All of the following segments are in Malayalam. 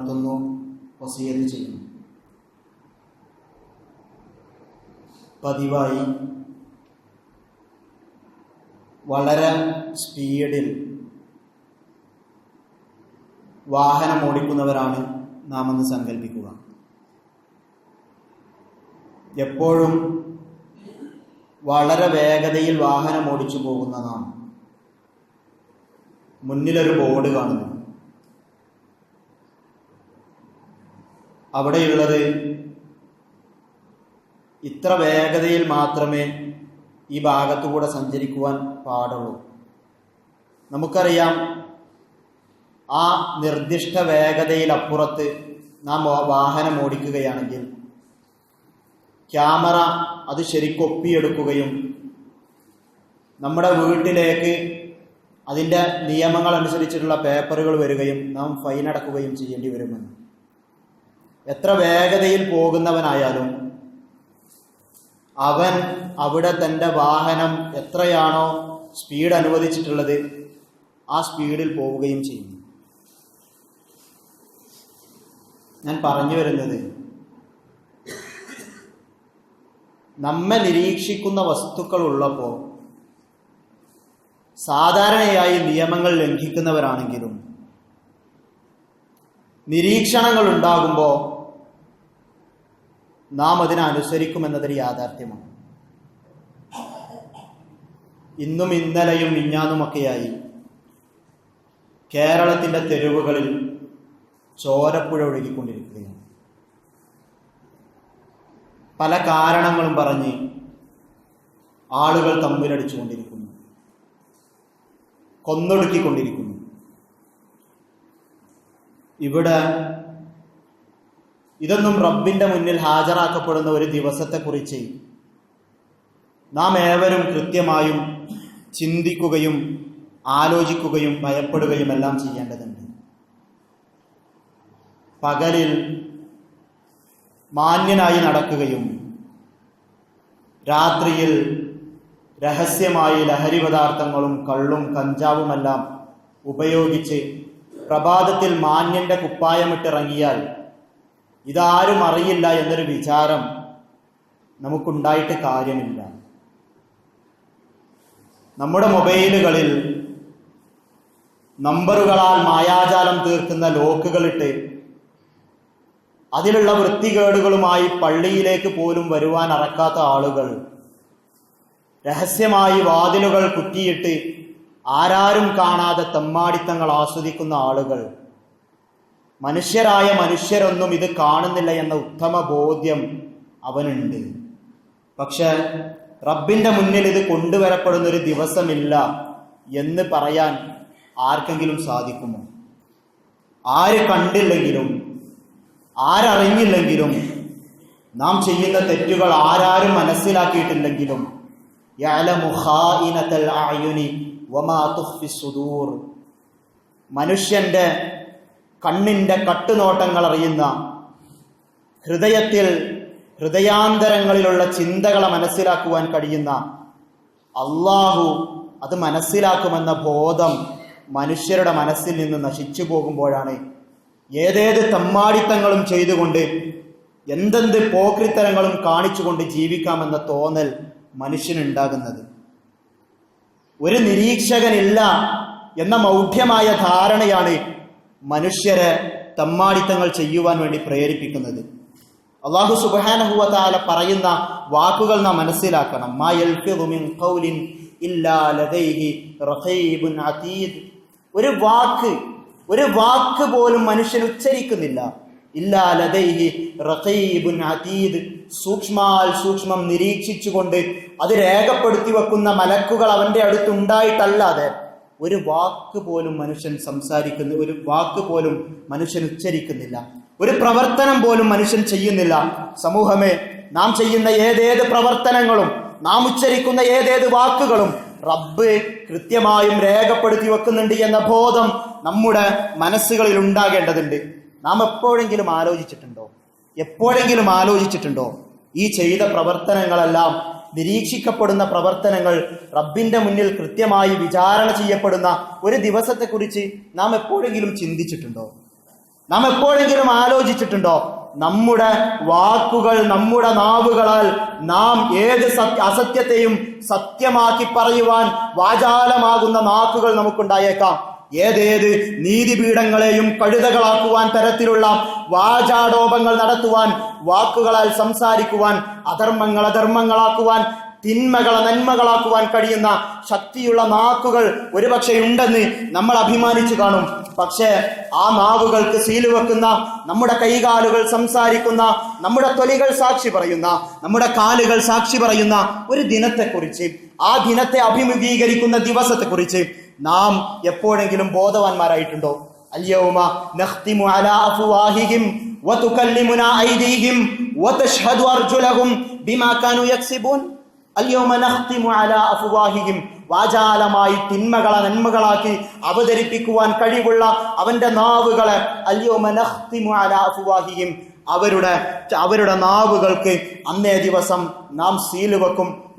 നടത്തുന്നു വസീയത്ത് ചെയ്യുന്നു പതിവായി വളരെ സ്പീഡിൽ വാഹനം ഓടിക്കുന്നവരാണ് നാം എന്ന് സങ്കല്പിക്കുക. എപ്പോഴും വളരെ വേഗതയിൽ വാഹനം ഓടിച്ചു പോകുന്ന നാം മുന്നിലൊരു ബോർഡ് കാണുന്നു. അവിടെയുള്ളത് ഇത്ര വേഗതയിൽ മാത്രമേ ഈ ഭാഗത്തുകൂടെ സഞ്ചരിക്കുവാൻ പാടുള്ളൂ. നമുക്കറിയാം ആ നിർദ്ദിഷ്ട വേഗതയിലപ്പുറത്ത് നാം വാഹനം ഓടിക്കുകയാണെങ്കിൽ ക്യാമറ അത് ശരിക്കൊപ്പിയെടുക്കുകയും നമ്മുടെ വീട്ടിലേക്ക് അതിന്റെ നിയമങ്ങൾ അനുസരിച്ചിട്ടുള്ള പേപ്പറുകൾ വരികയും നാം ഫൈൻ അടക്കുകയും ചെയ്യേണ്ടി വരുമെന്ന്. എത്ര വേഗതയിൽ പോകുന്നവനായാലും അവൻ അവിടെ തന്റെ വാഹനം എത്രയാണോ സ്പീഡ് അനുവദിച്ചിട്ടുള്ളത് ആ സ്പീഡിൽ പോവുകയും ചെയ്യുന്നു. ഞാൻ പറഞ്ഞു വരുന്നത് നമ്മെ നിരീക്ഷിക്കുന്ന വസ്തുക്കൾ ഉള്ളപ്പോൾ സാധാരണയായി നിയമങ്ങൾ ലംഘിക്കുന്നവരാണെങ്കിലും നിരീക്ഷണങ്ങൾ ഉണ്ടാകുമ്പോൾ നാം അതിനനുസരിക്കുമെന്നതൊരു യാഥാർത്ഥ്യമാണ്. ഇന്നും ഇന്നലെയും മിഞ്ഞാന്നുമൊക്കെയായി കേരളത്തിന്റെ തെരുവുകളിൽ ചോരപ്പുഴ ഒഴുകിക്കൊണ്ടിരിക്കുകയാണ്. പല കാരണങ്ങളും പറഞ്ഞ് ആളുകൾ തമ്മിലടിച്ചുകൊണ്ടിരിക്കുന്നു. കൊന്നൊടുക്കിക്കൊണ്ടിരിക്കുന്നു. ഇവിടെ ഇതൊന്നും റബ്ബിന്റെ മുന്നിൽ ഹാജരാക്കപ്പെടുന്ന ഒരു ദിവസത്തെക്കുറിച്ച് നാം ഏവരും കൃത്യമായും ചിന്തിക്കുകയും ആലോചിക്കുകയും ഭയപ്പെടുകയും എല്ലാം ചെയ്യേണ്ടതുണ്ട്. പകലിൽ മാന്യനായി നടക്കുകയും രാത്രിയിൽ രഹസ്യമായി ലഹരി പദാർത്ഥങ്ങളും കള്ളും കഞ്ചാവുമെല്ലാം ഉപയോഗിച്ച് പ്രഭാതത്തിൽ മാന്യന്റെ കുപ്പായമിട്ടിറങ്ങിയാൽ ഇതാരും അറിയില്ല എന്നൊരു വിചാരം നമുക്കുണ്ടായിട്ട് കാര്യമില്ല. നമ്മുടെ മൊബൈലുകളിൽ നമ്പറുകളാൽ മായാജാലം തീർക്കുന്ന ലോക്കുകളിട്ട് അതിലുള്ള വൃത്തികേടുകളുമായി പള്ളിയിലേക്ക് പോലും വരുവാൻ അറക്കാത്ത ആളുകൾ രഹസ്യമായി വാതിലുകൾ കുറ്റിയിട്ട് ആരാരും കാണാതെ തെമ്മാടിത്തങ്ങൾ ആസ്വദിക്കുന്ന ആളുകൾ. മനുഷ്യരായ മനുഷ്യരൊന്നും ഇത് കാണുന്നില്ല എന്ന ഉത്തമ ബോധ്യം അവനുണ്ട്. പക്ഷെ റബ്ബിന്റെ മുന്നിൽ ഇത് കൊണ്ടുവരപ്പെടുന്ന ഒരു ദിവസമില്ല എന്ന് പറയാൻ ആർക്കെങ്കിലും സാധിക്കുമോ? ആര് കണ്ടില്ലെങ്കിലും ആരറിഞ്ഞില്ലെങ്കിലും നാം ചെയ്യുന്ന തെറ്റുകൾ ആരാരും മനസ്സിലാക്കിയിട്ടില്ലെങ്കിലും വമാ തുഖ്ഫി സുദൂർ. കട്ടുനോട്ടങ്ങൾ അറിയുന്ന ഹൃദയത്തിൽ ഹൃദയാന്തരങ്ങളിലുള്ള ചിന്തകളെ മനസ്സിലാക്കുവാൻ കഴിയുന്ന അള്ളാഹു അത് മനസ്സിലാക്കുമെന്ന ബോധം മനുഷ്യരുടെ മനസ്സിൽ നിന്ന് നശിച്ചു പോകുമ്പോഴാണ്. ഏതേത് തമ്മാടിത്തങ്ങളും ചെയ്തുകൊണ്ട് എന്തെന്ത് പോക്രിത്തരങ്ങളും കാണിച്ചുകൊണ്ട് ജീവിക്കാമെന്ന തോന്നൽ മനുഷ്യനുണ്ടാകുന്നത്. ഒരു നിരീക്ഷകനില്ല എന്ന മൗഢ്യമായ ധാരണയാണ് മനുഷ്യരെ തമ്മാടിത്തങ്ങൾ ചെയ്യുവാൻ വേണ്ടി പ്രേരിപ്പിക്കുന്നത്. അള്ളാഹു സുബാനഹുവല പറയുന്ന വാക്കുകൾ നാം മനസ്സിലാക്കണം. മാ ഒരു വാക്ക് ഒരു വാക്ക് പോലും മനുഷ്യൻ ഉച്ചരിക്കുന്നില്ല. ഇല്ലാ ലദൈഹി റഖീബുൻ അതീദ്. സൂക്ഷ്മാൽ സൂക്ഷ്മം നിരീക്ഷിച്ചുകൊണ്ട് അത് രേഖപ്പെടുത്തി വെക്കുന്ന മലക്കുകൾ അവന്റെ അടുത്തുണ്ടായിട്ടല്ലാതെ ഒരു വാക്ക് പോലും മനുഷ്യൻ സംസാരിക്കുന്ന ഒരു വാക്ക് പോലും മനുഷ്യൻ ഉച്ചരിക്കുന്നില്ല. ഒരു പ്രവർത്തനം പോലും മനുഷ്യൻ ചെയ്യുന്നില്ല. സമൂഹമേ നാം ചെയ്യുന്ന ഏതേത് പ്രവർത്തനങ്ങളും നാം ഉച്ചരിക്കുന്ന ഏതേത് വാക്കുകളും റബ്ബ് കൃത്യമായും രേഖപ്പെടുത്തി വെക്കുന്നുണ്ട് എന്ന ബോധം നമ്മുടെ മനസ്സുകളിൽ ഉണ്ടാകേണ്ടതുണ്ട് നാം എപ്പോഴെങ്കിലും ആലോചിച്ചിട്ടുണ്ടോ? എപ്പോഴെങ്കിലും ആലോചിച്ചിട്ടുണ്ടോ? ഈ ചെയ്ത പ്രവർത്തനങ്ങളെല്ലാം നിരീക്ഷിക്കപ്പെടുന്ന പ്രവർത്തനങ്ങൾ റബ്ബിന്റെ മുന്നിൽ കൃത്യമായി വിചാരണ ചെയ്യപ്പെടുന്ന ഒരു ദിവസത്തെക്കുറിച്ച് നാം എപ്പോഴെങ്കിലും ചിന്തിച്ചിട്ടുണ്ടോ? നാം എപ്പോഴെങ്കിലും ആലോചിച്ചിട്ടുണ്ടോ? നമ്മുടെ വാക്കുകൾ നമ്മുടെ നാവുകളാൽ നാം ഏത് സത്യ അസത്യത്തെയും സത്യമാക്കി പറയുവാൻ വാചാലമാകുന്ന നാക്കുകൾ നമുക്കുണ്ടായേക്കാം. ഏതേത് നീതിപീഠങ്ങളെയും കഴുതകളാക്കുവാൻ തരത്തിലുള്ള വാചാടോപങ്ങൾ നടത്തുവാൻ വാക്കുകളാൽ സംസാരിക്കുവാൻ അധർമ്മങ്ങൾ അധർമ്മങ്ങളാക്കുവാൻ തിന്മകളെ നന്മകളാക്കുവാൻ കഴിയുന്ന ശക്തിയുള്ള നാക്കുകൾ ഒരുപക്ഷെ ഉണ്ടെന്ന് നമ്മൾ അഭിമാനിച്ചു കാണും. പക്ഷേ ആ നാവുകൾക്ക് സീൽ വെക്കുന്ന നമ്മുടെ കൈകാലുകൾ സംസാരിക്കുന്ന നമ്മുടെ തൊലികൾ സാക്ഷി പറയുന്ന നമ്മുടെ കാലുകൾ സാക്ഷി പറയുന്ന ഒരു ദിനത്തെക്കുറിച്ച് ആ ദിനത്തെ അഭിമുഖീകരിക്കുന്ന ദിവസത്തെക്കുറിച്ച് നാം എപ്പോഴെങ്കിലും ബോധവാന്മാരായിട്ടുണ്ടോ? നഖ്തിമു അലാ അർജുലഹും യക്സിബൂൻ. നഖ്തിമു അലാ വാചാലമായി തിന്മകളെ നന്മകളാക്കി അവതരിപ്പിക്കുവാൻ കഴിവുള്ള അവന്റെ നാവുകളെ അല്യോമനഹ്തിമു അലാ അഫ്വാഹിഹിം അവരുടെ അവരുടെ നാവുകൾക്ക് അന്നേ ദിവസം നാം സീൽ വെക്കും.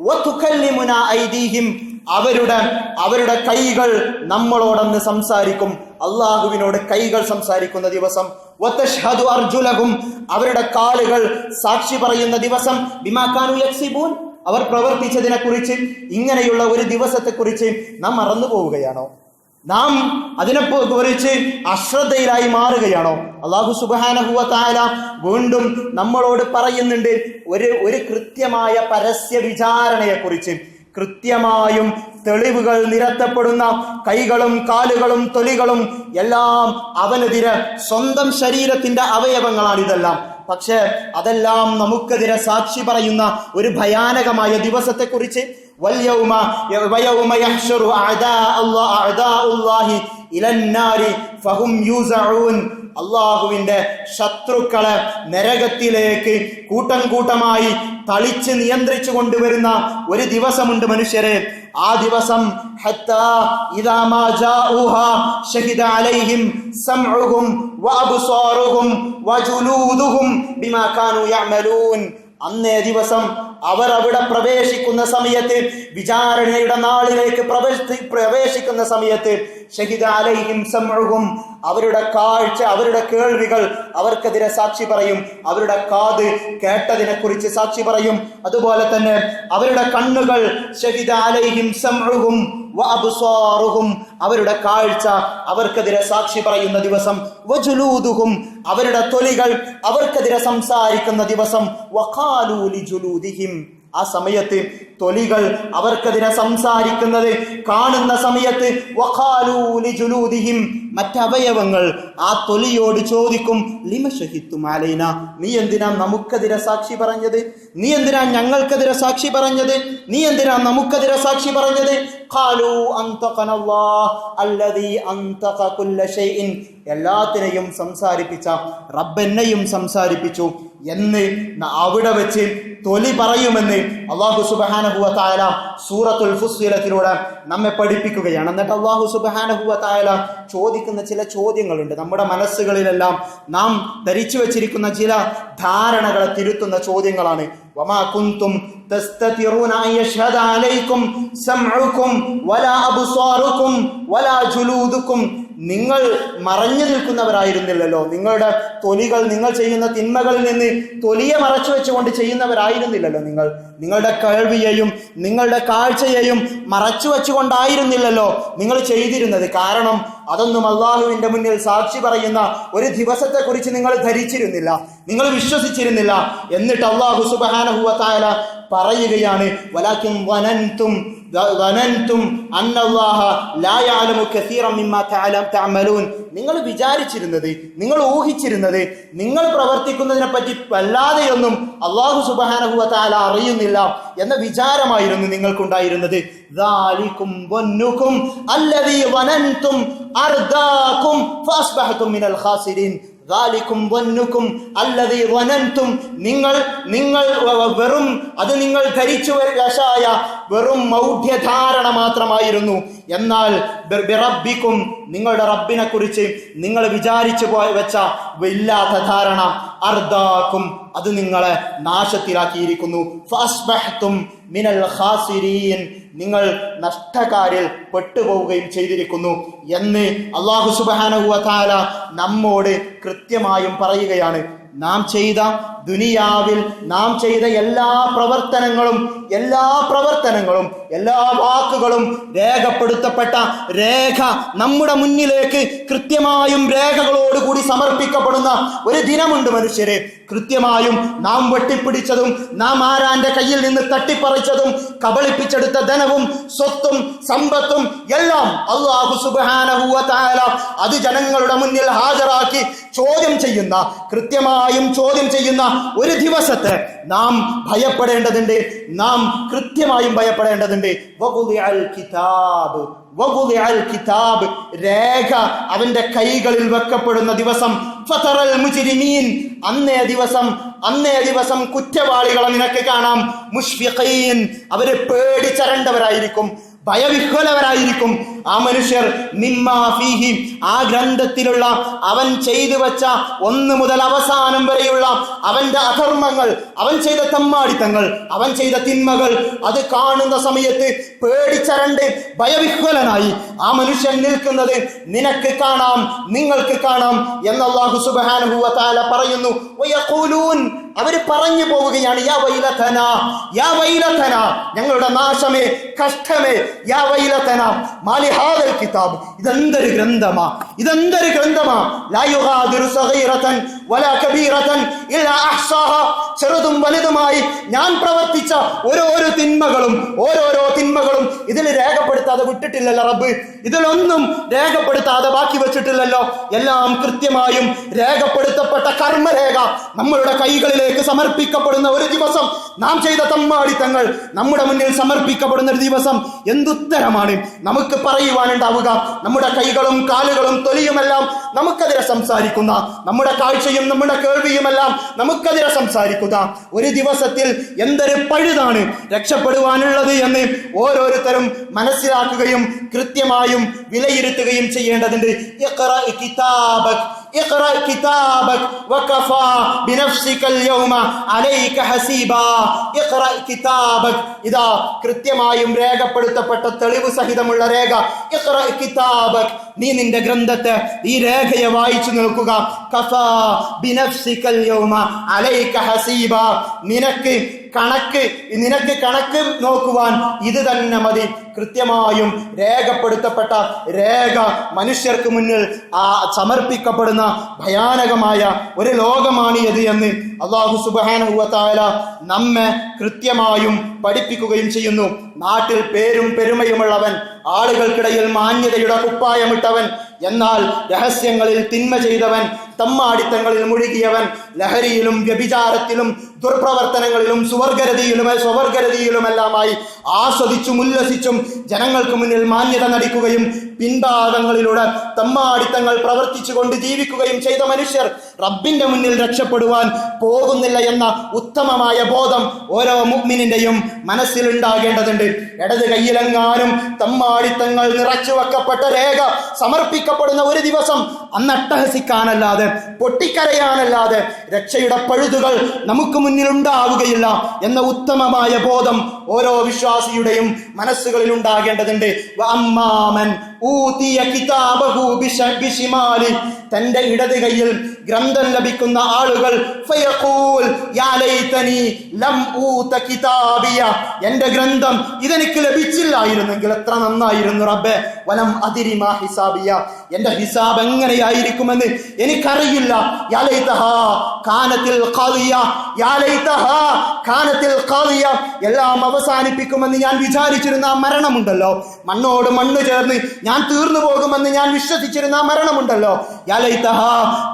അവരുടെ അവരുടെ കൈകൾ നമ്മളോടന്ന് സംസാരിക്കും. അള്ളാഹുവിനോട് കൈകൾ സംസാരിക്കുന്ന ദിവസം. അർജുലകും അവരുടെ കാലുകൾ സാക്ഷി പറയുന്ന ദിവസം. ബിമാക്കാനു അവർ പ്രവർത്തിച്ചതിനെ കുറിച്ച് ഇങ്ങനെയുള്ള ഒരു ദിവസത്തെക്കുറിച്ച് നാം മറന്നു പോവുകയാണോ നാം അതിനെ കുറിച്ച് അശ്രദ്ധയിലായി മാറുകയാണോ? അള്ളാഹു സുബാനഹുവ താല വീണ്ടും നമ്മളോട് പറയുന്നുണ്ട് ഒരു ഒരു കൃത്യമായ പരസ്യ വിചാരണയെക്കുറിച്ച്. കൃത്യമായും തെളിവുകൾ നിരത്തപ്പെടുന്ന കൈകളും കാലുകളും തൊലികളും എല്ലാം അവനെതിരെ സ്വന്തം ശരീരത്തിന്റെ അവയവങ്ങളാണ് ഇതെല്ലാം. പക്ഷേ അതെല്ലാം നമുക്കെതിരെ സാക്ഷി പറയുന്ന ഒരു ഭയാനകമായ ദിവസത്തെക്കുറിച്ച് വല്യൗമ വയൗമ യഹ്ശറു അഅദാ അല്ലാഹ് അഅദാഉല്ലാഹി ഇലന്നാരി ഫഹും യൂസഊൻ. അള്ളാഹുവിന്റെ ശത്രുക്കളെ നരകത്തിലേക്ക് കൂട്ടം കൂട്ടമായി തളിച്ച് നിയന്ത്രിച്ചു കൊണ്ടുവരുന്ന ഒരു ദിവസമുണ്ട് മനുഷ്യരെ. ആ ദിവസം അന്നേ ദിവസം അവർ അവിടെ പ്രവേശിക്കുന്ന സമയത്ത് വിചാരണയുടെ നാളിലേക്ക് പ്രവേശി പ്രവേശിക്കുന്ന സമയത്ത് ഷഹിദ അലൈഹിം സംഉഹും അവരുടെ കാഴ്ച അവരുടെ കേൾവികൾ അവർക്കെതിരെ സാക്ഷി പറയും. അവരുടെ കാത് കേട്ടതിനെ കുറിച്ച് സാക്ഷി പറയും. അതുപോലെ തന്നെ അവരുടെ കണ്ണുകൾ ഷഹിദ അലൈഹിം സംഉഹും വഅബ്സാറുഹും അവരുടെ കാഴ്ച അവർക്കെതിരെ സാക്ഷി പറയുന്ന ദിവസം വജുലൂദുഹും അവരുടെ തൊലികൾ അവർക്കെതിരെ സംസാരിക്കുന്ന ദിവസം വഖാലൂലി ലിജുലൂദിഹിം ആ സമയത്ത് തൊലികൾ അവർക്കെതിരെ സംസാരിക്കുന്നത് കാണുന്ന സമയത്ത് വഖാലൂ ലിജുലൂദിഹിം മറ്റവയവങ്ങൾ ആ തൊലിയോട് ചോദിക്കും ലിമ ഷഹിത്തും അലൈന നീ എന്തിനാ നമുക്കെതിരെ സാക്ഷി പറഞ്ഞത്? നീ എന്തിനാ ഞങ്ങൾക്കെതിരെ സാക്ഷി പറഞ്ഞത്? നീ എന്തിനാ നമുക്കെതിരെ സാക്ഷി പറഞ്ഞത്? എല്ലാത്തിനെയും സംസാരിപ്പിച്ച റബ്ബെന്നെയും സംസാരിപ്പിച്ചു എന്ന് അവിടെ വെച്ച് തൊലി പറയുമെന്ന് അള്ളാഹു സുബഹാനഹുവ തായാല സൂറത്തുൽ ഫുസ്ലത്തിലൂടെ നമ്മെ പഠിപ്പിക്കുകയാണ്. എന്നിട്ട് അള്ളാഹു സുബഹാനഹുവ തായാല ചോദിക്കുന്ന ചില ചോദ്യങ്ങളുണ്ട്. നമ്മുടെ മനസ്സുകളിലെല്ലാം നാം ധരിച്ചു വച്ചിരിക്കുന്ന ചില ധാരണകളെ തിരുത്തുന്ന ചോദ്യങ്ങളാണ് وما كنتم تستترون أن يشهد عليكم سمعكم ولا أبصاركم ولا جلودكم നിങ്ങൾ മറഞ്ഞു നിൽക്കുന്നവരായിരുന്നില്ലല്ലോ. നിങ്ങളുടെ തൊലികൾ നിങ്ങൾ ചെയ്യുന്ന തിന്മകളിൽ നിന്ന് തൊലിയെ മറച്ചു വെച്ചുകൊണ്ട് ചെയ്യുന്നവരായിരുന്നില്ലല്ലോ നിങ്ങൾ. നിങ്ങളുടെ കേൾവിയെയും നിങ്ങളുടെ കാഴ്ചയെയും മറച്ചു വെച്ചുകൊണ്ടായിരുന്നില്ലല്ലോ നിങ്ങൾ ചെയ്തിരുന്നത്. കാരണം അതൊന്നും അള്ളാഹുവിന്റെ മുന്നിൽ സാക്ഷി പറയുന്ന ഒരു ദിവസത്തെക്കുറിച്ച് നിങ്ങൾ ധരിച്ചിരുന്നില്ല. നിങ്ങൾ വിശ്വസിച്ചിരുന്നില്ല. എന്നിട്ട് അള്ളാഹു സുബാനഹുവത്തായ പറയുകയാണ് വലാക്കും വനന്തും നിങ്ങൾ വിചാരിച്ചിരുന്നത് നിങ്ങൾ ഊഹിച്ചിരുന്നത് നിങ്ങൾ പ്രവർത്തിക്കുന്നതിനെ പറ്റി വല്ലാതെയൊന്നും അള്ളാഹു സുബാനഹുല അറിയുന്നില്ല എന്ന വിചാരമായിരുന്നു നിങ്ങൾക്കുണ്ടായിരുന്നത്. അല്ലതി വനന്തും മിനൽ നിങ്ങൾ നിങ്ങൾ വെറും അത് നിങ്ങൾ ധരിച്ചു വരായ വെറും മൗഢ്യധാരണ മാത്രമായിരുന്നു. എന്നാൽ ബിറബ്ബിക്കും നിങ്ങളുടെ റബ്ബിനെ കുറിച്ച് നിങ്ങൾ വിചാരിച്ചു പോയ വെച്ച ഇല്ലാത്ത ധാരണ അർദാക്കും അത് നിങ്ങളെ നാശത്തിലാക്കിയിരിക്കുന്നു. മിനൽ ഖാസിരീൻ. നിങ്ങൾ നഷ്ടക്കാരിൽ പെട്ടുപോവുകയും ചെയ്തിരിക്കുന്നു എന്ന് അള്ളാഹു സുബ്ഹാനഹു വ തആല നമ്മോട് കൃത്യമായും പറയുകയാണ്. നാം ചെയ്ത ദുനിയാവിൽ നാം ചെയ്ത എല്ലാ പ്രവർത്തനങ്ങളും എല്ലാ പ്രവർത്തനങ്ങളും എല്ലാ വാക്കുകളും രേഖപ്പെടുത്തപ്പെട്ട രേഖ നമ്മുടെ മുന്നിലേക്ക് കൃത്യമായും രേഖകളോടുകൂടി സമർപ്പിക്കപ്പെടുന്ന ഒരു ദിനമുണ്ട് മനുഷ്യരെ. കൃത്യമായും നാം വെട്ടിപ്പിടിച്ചതും നാം ആരാന്റെ കയ്യിൽ നിന്ന് തട്ടിപ്പറിച്ചതും കബളിപ്പിച്ചെടുത്ത ധനവും സ്വത്തും സമ്പത്തും എല്ലാം അള്ളാഹു സുബ്ഹാനഹു വ തആല അത് ജനങ്ങളുടെ മുന്നിൽ ഹാജരാക്കി ചോദ്യം ചെയ്യുന്ന കൃത്യമായും ചോദ്യം ചെയ്യുന്ന ഒരു ദിവസത്തെ നാം ഭയപ്പെടേണ്ടതുണ്ട് നാം കൃത്യമായും ഭയപ്പെടേണ്ടതുണ്ട്. കിതാബ് കിതാബ് രേഖ അവന്റെ കൈകളിൽ വെക്കപ്പെടുന്ന ദിവസം. ഫതറൽ മുജ്രിമീൻ അന്നേ ദിവസം അന്നേ ദിവസം കുറ്റവാളികളെ നിനക്ക് കാണാം. മുഷ്ഫിഖീൻ അവർ പേടിച്ചരണ്ടവരായിരിക്കും. ഭയവിഹ്വലവരായിരിക്കും ആ മനുഷ്യർ. നിമ്മാഫീഹി ആ ഗ്രന്ഥത്തിലുള്ള അവൻ ചെയ്തു വച്ച ഒന്ന് മുതൽ അവസാനം വരെയുള്ള അവന്റെ അധർമ്മങ്ങൾ അവൻ ചെയ്ത തമ്മാടിത്തങ്ങൾ അവൻ ചെയ്ത തിന്മകൾ അത് കാണുന്ന സമയത്ത് പേടിച്ചരണ്ട് ഭയവിഹ്വലനായി ആ മനുഷ്യൻ നിൽക്കുന്നത് നിനക്ക് കാണാം നിങ്ങൾക്ക് കാണാം എന്ന് അല്ലാഹു സുബ്ഹാനഹു വ തആല പറയുന്നു. അവർ പറഞ്ഞു പോവുകയാണ് യാ വൈലത്തന യാ വൈലത്തന ഞങ്ങളുടെ നാശമേ കഷ്ടമേ യാ വൈലത്തന മാലിഹാദൽ കിതാബ് ഇതെന്തൊരു ഗ്രന്ഥമാ ഇതെന്തൊരു ഗ്രന്ഥമാ ലാ യുഗാദിറു സഗീറതൻ വലാ കബീറതൻ ഇല്ലാ അഹ്സാഹ. ചെറുതും വലുതുമായി ഞാൻ പ്രവർത്തിച്ച ഓരോരോ തിന്മകളും ഓരോരോ തിന്മകളും ഇതിൽ രേഖപ്പെടുത്താതെ വിട്ടിട്ടില്ലല്ലോ റബ്ബ്. ഇതിലൊന്നും രേഖപ്പെടുത്താതെ ബാക്കി വെച്ചിട്ടില്ലല്ലോ. എല്ലാം കൃത്യമായും രേഖപ്പെടുത്തപ്പെട്ട കർമ്മരേഖ നമ്മളുടെ കൈകളിലേക്ക് സമർപ്പിക്കപ്പെടുന്ന ഒരു ദിവസം നാം ചെയ്ത തമ്മാടിത്തങ്ങൾ നമ്മുടെ മുന്നിൽ സമർപ്പിക്കപ്പെടുന്ന ഒരു ദിവസം എന്തുത്തരമാണ്? നമുക്ക് പറയുവാനുണ്ടാവുക. നമ്മുടെ കൈകളും കാലുകളും തൊലിയുമെല്ലാം നമുക്കെതിരെ സംസാരിക്കുന്ന നമ്മുടെ കാഴ്ചയും നമ്മുടെ കേൾവിയുമെല്ലാം നമുക്കെതിരെ സംസാരിക്കുക ഒരു ദിവസത്തിൽ എന്തൊരു പഴുതാണ് രക്ഷപ്പെടുവാനുള്ളത് എന്ന് ഓരോരുത്തരും മനസ്സിലാക്കുകയും കൃത്യമായും വിലയിരുത്തുകയും ചെയ്യേണ്ടതുണ്ട്. اقرأ كتابك وكفى بنفسك اليوم عليك حسيبا اقرأ كتابك ഇതാ കൃത്യമായും രേഖപ്പെടുത്തപ്പെട്ട തെളിവ് സഹിതമുള്ള രേഖ ഇഖ്റ കിതാബക് നീ നിന്റെ ഗ്രന്ഥത്തെ ഈ രേഖയെ വായിച്ചു നോക്കുക കഫാ ബിനഫ്സിക്കൽ യൗമ അലൈക ഹസീബ നിനക്ക് കണക്ക് നിനക്ക് കണക്ക് നോക്കുവാൻ ഇത് തന്നെ മതി. കൃത്യമായും രേഖപ്പെടുത്തപ്പെട്ട രേഖ മനുഷ്യർക്ക് മുന്നിൽ ആ സമർപ്പിക്കപ്പെടുന്ന ഭയാനകമായ ഒരു ലോകമാണ് ഇത് എന്ന് അള്ളാഹു സുബാനുവത്തായ നമ്മെ കൃത്യമായും പഠിപ്പിക്കുകയും ചെയ്യുന്നു. നാട്ടിൽ പേരും പെരുമയുമുള്ളവൻ ആളുകൾക്കിടയിൽ മാന്യതയുടെ കുപ്പായമിട്ടവൻ എന്നാൽ രഹസ്യങ്ങളിൽ തിന്മ ചെയ്തവൻ തമ്മാടിത്തങ്ങളിൽ മുഴുകിയവൻ ലഹരിയിലും വ്യഭിചാരത്തിലും ദുർപ്രവർത്തനങ്ങളിലും സുവർഗരതിയിലും സ്വവർഗരതിയിലുമെല്ലാമായി ആസ്വദിച്ചും ഉല്ലസിച്ചും ജനങ്ങൾക്ക് മുന്നിൽ മാന്യത നടിക്കുകയും പിൻഭാഗങ്ങളിലൂടെ തമ്മാടിത്തങ്ങൾ പ്രവർത്തിച്ചുകൊണ്ട് ജീവിക്കുകയും ചെയ്ത മനുഷ്യർ റബ്ബിന്റെ മുന്നിൽ രക്ഷപ്പെടുവാൻ പോകുന്നില്ല എന്ന ഉത്തമമായ ബോധം ഓരോ മുഗ്മിനിന്റെയും മനസ്സിലുണ്ടാകേണ്ടതുണ്ട്. ഇടത് കയ്യിലെങ്ങാനും തമ്മാടിത്തങ്ങൾ നിറച്ചു വെക്കപ്പെട്ട രേഖ സമർപ്പിക്കപ്പെടുന്ന ഒരു ദിവസം അന്ന് അട്ടഹസിക്കാനല്ലാതെ പൊട്ടിക്കരയാനല്ലാതെ രക്ഷയുടെ പഴുതുകൾ നമുക്ക് മുന്നിൽ ഉണ്ടാവുകയില്ല എന്ന ഉത്തമമായ ബോധം ഓരോ വിശ്വാസിയുടെയും മനസ്സുകളിൽ ഉണ്ടാകേണ്ടതുണ്ട് അമ്മാമൻ ഊതിയ കിതാബഹു തന്റെ ഇടത് കയ്യിൽ ഗ്രന്ഥം ലഭിക്കുന്ന ആളുകൾ ഫയഖൂൽ ലം കിതാബിയ. എന്റെ ഗ്രന്ഥം ഇതെനിക്ക് ലഭിച്ചില്ലായിരുന്നെങ്കിൽ എത്ര നന്നായിരുന്നു റബ്ബെ. വലം അതിരിമാ ഹിസാബിയ. എന്റെ ഹിസാബ് എങ്ങനെയായിരിക്കുമെന്ന് എനിക്കറിയില്ല. കാനത്തിൽ കാനത്തിൽ എല്ലാം അവസാനിപ്പിക്കുമെന്ന് ഞാൻ വിചാരിച്ചിരുന്ന ആ മരണമുണ്ടല്ലോ. മണ്ണോട് മണ്ണ് ചേർന്ന് ഞാൻ തീർന്നു പോകുമെന്ന് ഞാൻ വിശ്വസിച്ചിരുന്ന ആ മരണമുണ്ടല്ലോ.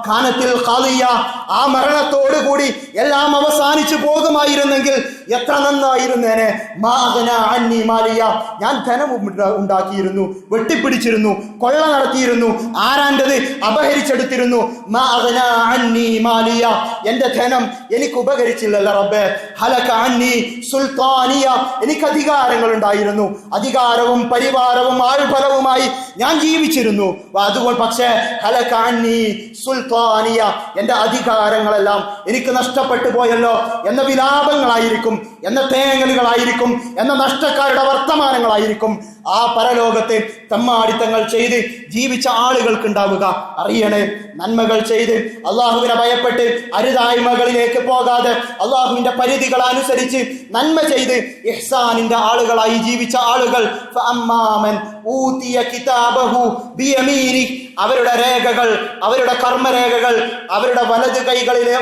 കാനത്തിൽ കാലിയ ആ മരണത്തോട് കൂടി എല്ലാം അവസാനിച്ചു പോകുമായിരുന്നെങ്കിൽ എത്ര നന്നായിരുന്നേനെ? മാതന അന്നി മാലിയ. ഞാൻ ധനം ഉണ്ടാക്കിയിരുന്നു വെട്ടിപ്പിടിച്ചിരുന്നു കൊള്ള നടത്തിയിരുന്നു ആരാന്റെത് അപഹരിച്ചെടുത്തിരുന്നു. മാതന അന്നി മാലിയ. എന്റെ ധനം എനിക്ക് ഉപകരിച്ചില്ലല്ലോ റബ്ബേ. ഹലക അന്നി സുൽത്താനിയ. എനിക്ക് അധികാരങ്ങൾ ഉണ്ടായിരുന്നു അധികാരവും പരിവാരവും ആൾഫലവുമായി ഞാൻ ജീവിച്ചിരുന്നു. അതുകൊണ്ട് പക്ഷേ ഹലകാനി സുൽത്താനിയ എന്റെ അധികാരങ്ങളെല്ലാം എനിക്ക് നഷ്ടപ്പെട്ടു പോയല്ലോ. എന്ന വിലാപങ്ങളായിരിക്കും എന്ന തേങ്ങലുകളായിരിക്കും എന്ന നഷ്ടക്കാരുടെ വർത്തമാനങ്ങളായിരിക്കും ആ പരലോകത്തെ തമ്മാടിത്തങ്ങൾ ചെയ്ത് ജീവിച്ച ആളുകൾക്ക് ഉണ്ടാവുക അറിയണേ നന്മകൾ ചെയ്ത് അള്ളാഹുവിനെ ഭയപ്പെട്ട് അരുതായ്മകളിലേക്ക് പോകാതെ അള്ളാഹുവിന്റെ പരിധികൾ അനുസരിച്ച് നന്മ ചെയ്ത് ഇഹ്സാനിന്റെ ആളുകളായി ജീവിച്ച ആളുകൾ. ഫഅമ്മാമൻ ഊതിയ കിതാബഹു അവരുടെ രേഖകൾ അവരുടെ കർമ്മരേഖകൾ അവരുടെ വലത് കൈകളിലെ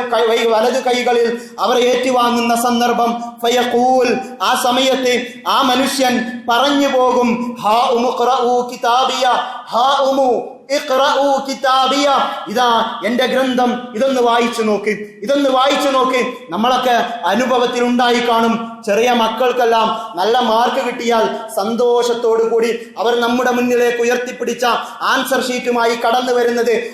വലത് കൈകളിൽ അവർ ഏറ്റുവാങ്ങുന്ന സന്ദർഭം. ഫയഖൂൽ ആ സമയത്ത് ആ മനുഷ്യൻ പറഞ്ഞു പോകും ഹാ ഉമു കിതാബിയ ഹാ ഉമു ഇതാ എന്റെ ഗ്രന്ഥം. ഇതൊന്ന് വായിച്ചു നോക്ക്. ഇതൊന്ന് വായിച്ചു നോക്ക്. നമ്മളൊക്കെ അനുഭവത്തിൽ ഉണ്ടായി കാണും. ചെറിയ മക്കൾക്കെല്ലാം നല്ല മാർക്ക് കിട്ടിയാൽ സന്തോഷത്തോടു കൂടി അവർ നമ്മുടെ മുന്നിലേക്ക് ഉയർത്തിപ്പിടിച്ച ആൻസർ ഷീറ്റുമായി കടന്നു വരുന്നത്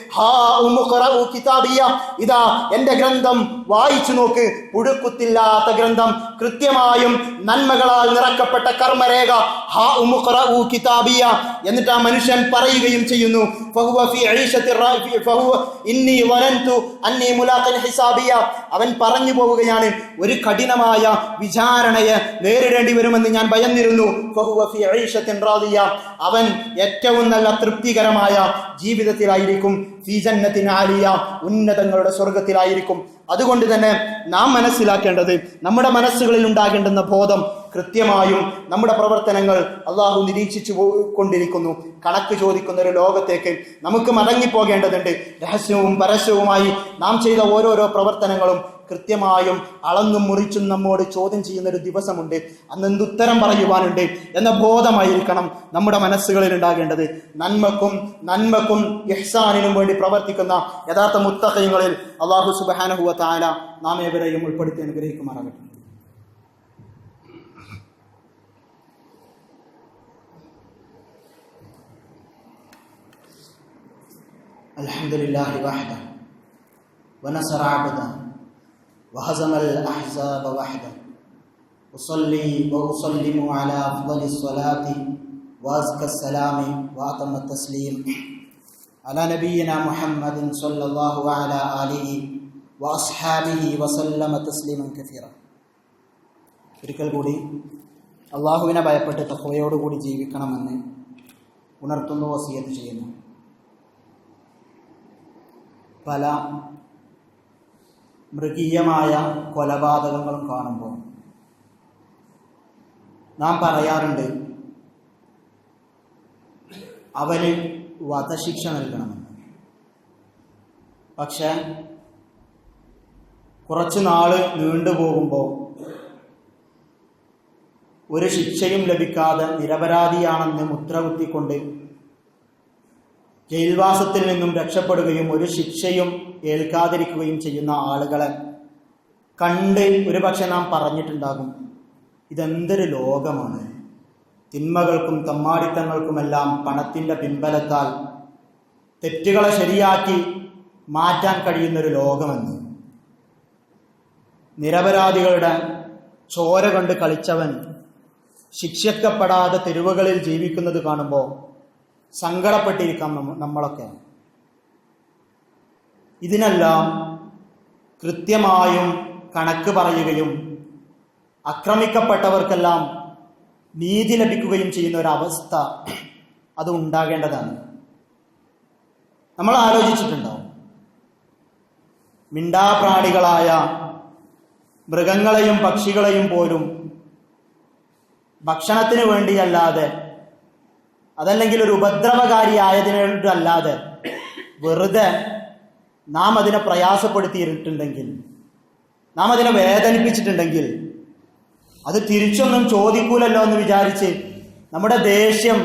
ഇതാ എന്റെ ഗ്രന്ഥം. വായിച്ചു നോക്ക്. പുഴുക്കുത്തില്ലാത്ത ഗ്രന്ഥം. കൃത്യമായും നന്മകളാൽ നിറക്കപ്പെട്ട കർമ്മരേഖ. ഹാ ഉമുഖറ ഊ കിതാബിയ. എന്നിട്ട് ആ മനുഷ്യൻ പറയുകയും ചെയ്യുന്നു. ഫഹുവ ഫീ ഫി- ഫഹുവ ഇന്നി വനന്തു അന്നി മുലാഖിൻ ഹിസാബിയ. അവൻ പറഞ്ഞു പോവുകയാണ്. ഒരു കഠിനമായ വിചാരണയെ നേരിടേണ്ടി വരുമെന്ന് ഞാൻ ഭയന്നിരുന്നു. ഫഹുവ ഫീ ഈശത്തിൻ റാദിയ. അവൻ ഏറ്റവും നല്ല തൃപ്തികരമായ ജീവിതത്തിലായിരിക്കും. ഫീ ജന്നത്തിൻ ആലിയ. ഉന്നതങ്ങളുടെ സ്വർഗത്തിലായിരിക്കും അതുകൊണ്ട് തന്നെ നാം മനസ്സിലാക്കേണ്ടത് നമ്മുടെ മനസ്സുകളിൽ ഉണ്ടാകേണ്ടുന്ന ബോധം കൃത്യമായും നമ്മുടെ പ്രവർത്തനങ്ങൾ അള്ളാഹു നിരീക്ഷിച്ചു കൊണ്ടിരിക്കുന്നു. കണക്ക് ചോദിക്കുന്ന ഒരു ലോകത്തേക്ക് നമുക്ക് മടങ്ങിപ്പോകേണ്ടതുണ്ട്. രഹസ്യവും പരസ്യവുമായി നാം ചെയ്ത ഓരോരോ പ്രവർത്തനങ്ങളും കൃത്യമായും അളന്നും മുറിച്ചും നമ്മോട് ചോദ്യം ചെയ്യുന്ന ഒരു ദിവസമുണ്ട്. അന്ന് എന്തുത്തരം പറയുവാനുണ്ട് എന്ന ബോധമായിരിക്കണം നമ്മുടെ മനസ്സുകളിൽ ഉണ്ടാകേണ്ടത്. നന്മക്കും നന്മക്കും ഇഹ്സാനിനും വേണ്ടി പ്രവർത്തിക്കുന്ന യഥാർത്ഥ മുത്തഹയങ്ങളിൽ അള്ളാഹു സുബാനഹുവ താല നാം ഏവരെയും ഉൾപ്പെടുത്തി അനുഗ്രഹിക്കുമാറാകട്ടെ. الحمد لله وحده ونصر عبده وهزم الأحزاب وحده أصلي وأسلم على أفضل الصلاة وأزكى السلام وأتم التسليم على نبينا محمد صلى الله على آله وأصحابه وسلم تسليما كثيرا ഒരിക്കൽ കൂടി അള്ളാഹുവിനെ ഭയപ്പെട്ട് തത്വയോടുകൂടി ജീവിക്കണമെന്ന് ഉണർത്തുന്നു വസിയത്ത് ചെയ്യുന്നു പല മൃഗീയമായ കൊലപാതകങ്ങളും കാണുമ്പോൾ നാം പറയാറുണ്ട് അവന് വധശിക്ഷ നൽകണമെന്ന്. പക്ഷെ കുറച്ച് നാൾ നീണ്ടുപോകുമ്പോൾ ഒരു ശിക്ഷയും ലഭിക്കാതെ നിരപരാധിയാണെന്ന് മുദ്ര കുത്തിക്കൊണ്ട് ജയിൽവാസത്തിൽ നിന്നും രക്ഷപ്പെടുകയും ഒരു ശിക്ഷയും ഏൽക്കാതിരിക്കുകയും ചെയ്യുന്ന ആളുകളെ കണ്ട് ഒരുപക്ഷെ നാം പറഞ്ഞിട്ടുണ്ടാകും ഇതെന്തൊരു ലോകമാണ്. തിന്മകൾക്കും തമ്മാടിത്തങ്ങൾക്കുമെല്ലാം പണത്തിന്റെ പിൻബലത്താൽ തെറ്റുകളെ ശരിയാക്കി മാറ്റാൻ കഴിയുന്നൊരു ലോകമെന്ന്. നിരപരാധികളുടെ ചോര കണ്ട് കളിച്ചവൻ ശിക്ഷിക്കപ്പെടാതെ തെരുവുകളിൽ ജീവിക്കുന്നത് കാണുമ്പോൾ സങ്കടപ്പെട്ടിരിക്കാം നമ്മളൊക്കെ. ഇതിനെല്ലാം കൃത്യമായും കണക്ക് പറയുകയും ആക്രമിക്കപ്പെട്ടവർക്കെല്ലാം നീതി ലഭിക്കുകയും ചെയ്യുന്ന ഒരവസ്ഥ അത് ഉണ്ടാകേണ്ടതാണ്. നമ്മൾ ആലോചിച്ചിട്ടുണ്ടോ മിണ്ടാപ്രാണികളായ മൃഗങ്ങളെയും പക്ഷികളെയും പോലും ഭക്ഷണത്തിന് വേണ്ടിയല്ലാതെ അതല്ലെങ്കിൽ ഒരു ഉപദ്രവകാരി ആയതിനല്ലാതെ വെറുതെ നാം അതിനെ പ്രയാസപ്പെടുത്തിയിട്ടുണ്ടെങ്കിൽ നാം അതിനെ വേദനിപ്പിച്ചിട്ടുണ്ടെങ്കിൽ അത് തിരിച്ചൊന്നും ചോദിക്കൂലല്ലോ എന്ന് വിചാരിച്ച് നമ്മുടെ ദേഷ്യം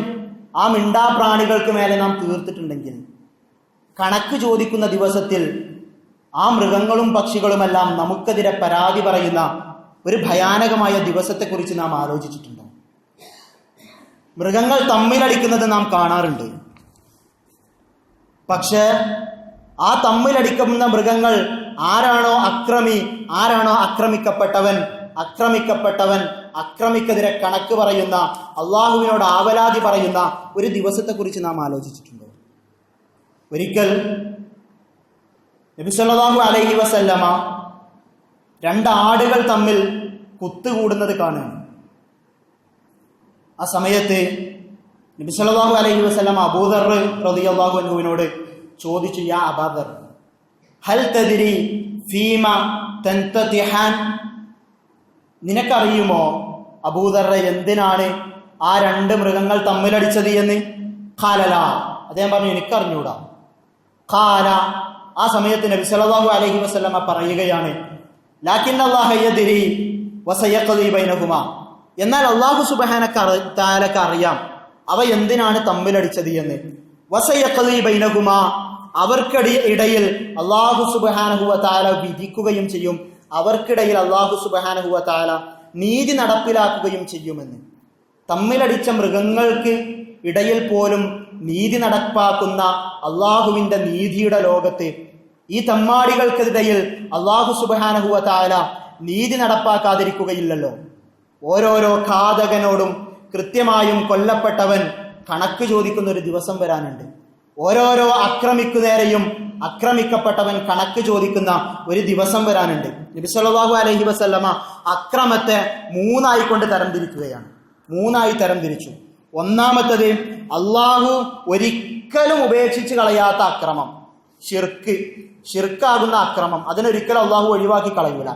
ആ മിണ്ടാപ്രാണികൾക്ക് മേലെ നാം തീർത്തിട്ടുണ്ടെങ്കിൽ കണക്ക് ചോദിക്കുന്ന ദിവസത്തിൽ ആ മൃഗങ്ങളും പക്ഷികളുമെല്ലാം നമുക്കെതിരെ പരാതി പറയുന്ന ഒരു ഭയാനകമായ ദിവസത്തെക്കുറിച്ച് നാം ആലോചിച്ചിട്ടുണ്ടോ? മൃഗങ്ങൾ തമ്മിലടിക്കുന്നത് നാം കാണാറുണ്ട്. പക്ഷേ ആ തമ്മിലടിക്കുന്ന മൃഗങ്ങൾ ആരാണോ അക്രമി ആരാണോ ആക്രമിക്കപ്പെട്ടവൻ അക്രമിക്കപ്പെട്ടവൻ അക്രമിക്കെതിരെ കണക്ക് പറയുന്ന അള്ളാഹുവിനോട് ആവലാതി പറയുന്ന ഒരു ദിവസത്തെക്കുറിച്ച് നാം ആലോചിച്ചിട്ടുണ്ടോ. ഒരിക്കൽ നബി സല്ലല്ലാഹു അലൈഹി വസല്ലമ രണ്ട് ആടുകൾ തമ്മിൽ കുത്തുകൂടുന്നത് കാണുകയാണ്. ആ സമയത്ത് നബി സല്ലല്ലാഹു അലൈഹി വസല്ലമ അബൂദർ റളിയല്ലാഹു അൻഹുവിനോട് ചോദിച്ചു യാ അബാദർ ഹൽ തദിരി ഫീമ തൻതതിഹാൻ? നിനക്കറിയുമോ അബൂദർ എന്തിനാണ് ആ രണ്ട് മൃഗങ്ങൾ തമ്മിലടിച്ചത് എന്ന്? ഖാലല അദ്ദേഹം പറഞ്ഞു എനിക്കറിഞ്ഞൂടാ. ഖാല ആ സമയത്ത് നബി സല്ലല്ലാഹു അലൈഹി വസല്ലമ പറയുകയാണ് ലാക്കിൻ അല്ലാഹ യദ്രി വസയഖദി ബൈനഹുമാ. എന്നാൽ അള്ളാഹു സുബ്ഹാനക്ക് അറിയാം അവ എന്തിനാണ് തമ്മിലടിച്ചത് എന്ന്? വസയഖദി അവർക്കിടയിൽ അവർക്കിട ഇടയിൽ അള്ളാഹു സുബഹാനഹുവ താല വിധിക്കുകയും ചെയ്യും. അവർക്കിടയിൽ അള്ളാഹു സുബഹാനഹുവ താല നീതി നടപ്പിലാക്കുകയും ചെയ്യുമെന്ന്. തമ്മിലടിച്ച മൃഗങ്ങൾക്ക് ഇടയിൽ പോലും നീതി നടപ്പാക്കുന്ന അള്ളാഹുവിന്റെ നീതിയുടെ ലോകത്ത് ഈ തമ്മാടികൾക്കിടയിൽ അള്ളാഹു സുബഹാനഹുവ താല നീതി നടപ്പാക്കാതിരിക്കുകയില്ലല്ലോ. ഓരോരോ ഘാതകനോടും കൃത്യമായും കൊല്ലപ്പെട്ടവൻ കണക്ക് ചോദിക്കുന്ന ഒരു ദിവസം വരാനുണ്ട്. ഓരോരോ അക്രമിക്കുന്നേരെയും അക്രമിക്കപ്പെട്ടവൻ കണക്ക് ചോദിക്കുന്ന ഒരു ദിവസം വരാനുണ്ട്. നബിസ്വല്ലാഹു അലൈഹി വസല്ലമ അക്രമത്തെ മൂന്നായി കൊണ്ട് തരംതിരിക്കുകയാണ്. മൂന്നായി തരംതിരിച്ചു. ഒന്നാമത്തത് അള്ളാഹു ഒരിക്കലും ഉപേക്ഷിച്ച് കളയാത്ത അക്രമം. ഷിർക്ക് ഷിർക്കാകുന്ന അക്രമം. അതിനൊരിക്കലും അള്ളാഹു ഒഴിവാക്കി കളയൂല.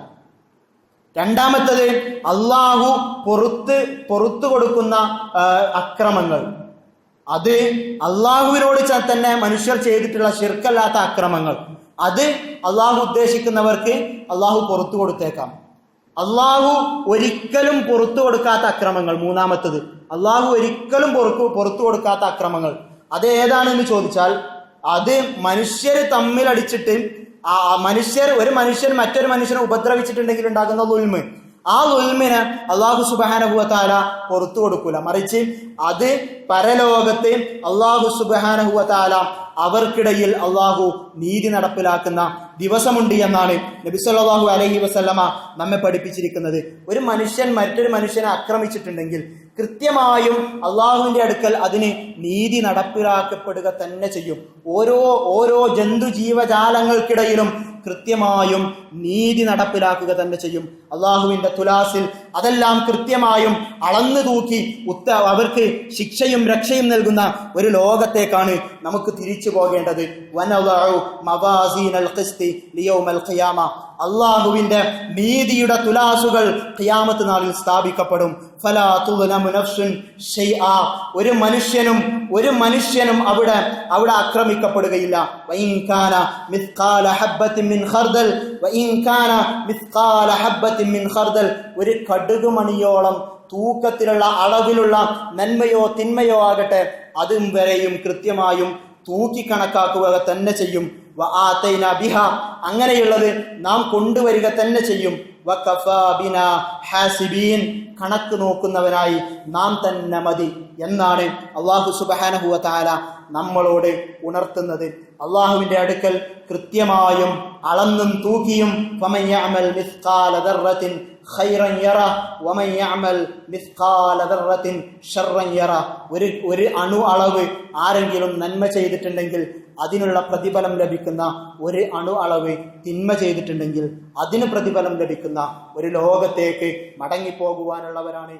രണ്ടാമത്തത് അള്ളാഹു പൊറത്ത് പൊറത്തു കൊടുക്കുന്ന അക്രമങ്ങൾ. അത് അള്ളാഹുവിനോട് തന്നെ മനുഷ്യർ ചെയ്തിട്ടുള്ള ശിർക്കല്ലാത്ത അക്രമങ്ങൾ. അത് അള്ളാഹു ഉദ്ദേശിക്കുന്നവർക്ക് അള്ളാഹു പുറത്തു കൊടുത്തേക്കാം. അള്ളാഹു ഒരിക്കലും പുറത്തു കൊടുക്കാത്ത അക്രമങ്ങൾ. മൂന്നാമത്തത് അള്ളാഹു ഒരിക്കലും പുറത്തു പുറത്തു കൊടുക്കാത്ത അക്രമങ്ങൾ. അത് ഏതാണെന്ന് ചോദിച്ചാൽ അത് മനുഷ്യർ തമ്മിലടിച്ചിട്ട് ആ മനുഷ്യർ ഒരു മനുഷ്യൻ മറ്റൊരു മനുഷ്യനെ ഉപദ്രവിച്ചിട്ടുണ്ടെങ്കിൽ ഉണ്ടാകുന്ന ഉൽമ് ആ ഉൽമിന് അള്ളാഹു സുബാനഹുവത്താല പുറത്തു കൊടുക്കൂല. മറിച്ച് അത് പരലോകത്ത് അള്ളാഹു സുബാനഹുവത്താല അവർക്കിടയിൽ അള്ളാഹു നീതി നടപ്പിലാക്കുന്ന ദിവസമുണ്ട് എന്നാണ് നബി അലഹി വസല്ലമ നമ്മെ പഠിപ്പിച്ചിരിക്കുന്നത്. ഒരു മനുഷ്യൻ മറ്റൊരു മനുഷ്യനെ ആക്രമിച്ചിട്ടുണ്ടെങ്കിൽ കൃത്യമായും അള്ളാഹുവിന്റെ അടുക്കൽ അതിന് നീതി നടപ്പിലാക്കപ്പെടുക തന്നെ ചെയ്യും. ഓരോ ഓരോ ജന്തു ജീവജാലങ്ങൾക്കിടയിലും കൃത്യമായും നീതി നടപ്പിലാക്കുക തന്നെ ചെയ്യും. അള്ളാഹുവിന്റെ തുലാസിൽ അതെല്ലാം കൃത്യമായും അളന്നു തൂക്കി ഉത്ത അവർക്ക് ശിക്ഷയും രക്ഷയും നൽകുന്ന ഒരു ലോകത്തേക്കാണ് നമുക്ക് തിരിച്ചു പോകേണ്ടത്. അള്ളാഹുവിന്റെ നീതിയുടെ തുലാസുകൾ ഖിയാമത്ത് നാളിൽ സ്ഥാപിക്കപ്പെടും. ഒരു മനുഷ്യനും ഒരു മനുഷ്യനും അവിടെ അവിടെ ആക്രമിക്കപ്പെടുകയില്ല. മിൻ ഖർദൽ خردل മിസ്കാല ഹബ്ബത്തിൻ മിൻ ഖർദൽ ഒരു കടുക് മണിയോളം തൂക്കത്തിലുള്ള അളവിലുള്ള നന്മയോ തിന്മയോ ആകട്ടെ അതും വരെയും കൃത്യമായും തൂക്കി കണക്കാക്കുക തന്നെ ചെയ്യും. ബിഹ. അങ്ങനെയുള്ളത് നാം കൊണ്ടുവരിക തന്നെ ചെയ്യും. വകഫാ ബിനാ ഹാസിബീൻ. കണക്ക് നോക്കുന്നവനായി നാം തന്നെ മതി എന്നാണ് അള്ളാഹു സുബഹാനഹുവ നമ്മളോട് ഉണർത്തുന്നത്. അള്ളാഹുവിന്റെ അടുക്കൽ കൃത്യമായും അളന്നും തൂക്കിയും ഖൈറൻ യറ വമൻ യഅമൽ യറ. ഒരു ഒരു അണു അളവ് ആരെങ്കിലും നന്മ ചെയ്തിട്ടുണ്ടെങ്കിൽ അതിനുള്ള പ്രതിഫലം ലഭിക്കുന്ന ഒരു അണു അളവ് തിന്മ ചെയ്തിട്ടുണ്ടെങ്കിൽ അതിന് പ്രതിഫലം ലഭിക്കുന്ന ഒരു ലോകത്തേക്ക് മടങ്ങിപ്പോകുവാനുള്ളവരാണ്